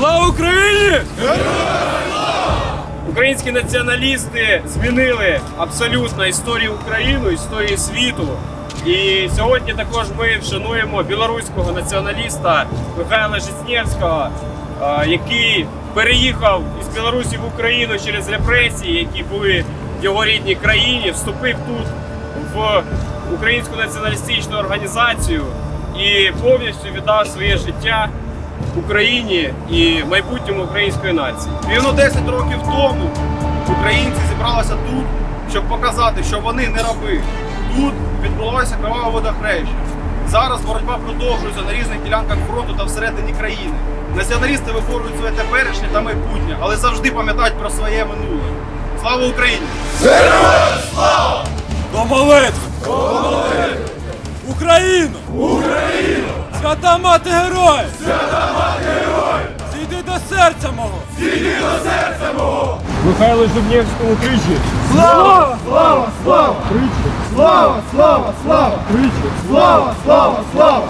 Слава Україні! Українські націоналісти змінили абсолютно історію України, історію світу. І сьогодні також ми вшануємо білоруського націоналіста Михайла Житнєвського, який переїхав із Білорусі в Україну через репресії, які були в його рідній країні, вступив тут в українську націоналістичну організацію і повністю віддав своє життя Україні і майбутньому української нації. Рівно 10 років тому українці зібралися тут, щоб показати, що вони не раби. Тут відбулося криваве водохреща. Зараз боротьба продовжується на різних ділянках фронту та всередині країни. Націоналісти виборюють своє теперішнє та майбутнє, але завжди пам'ятають про своє минуле. Слава Україні! До молитви! До молитви! Україну! Україну! Свята мати героїв! Свята серця мого! Стійки до серця мого! Михайло Жубнєвському тричі! Слава! Слава! Слава! Тричі! Слава! Слава! Слава! Тричі! Слава! Слава! Слава!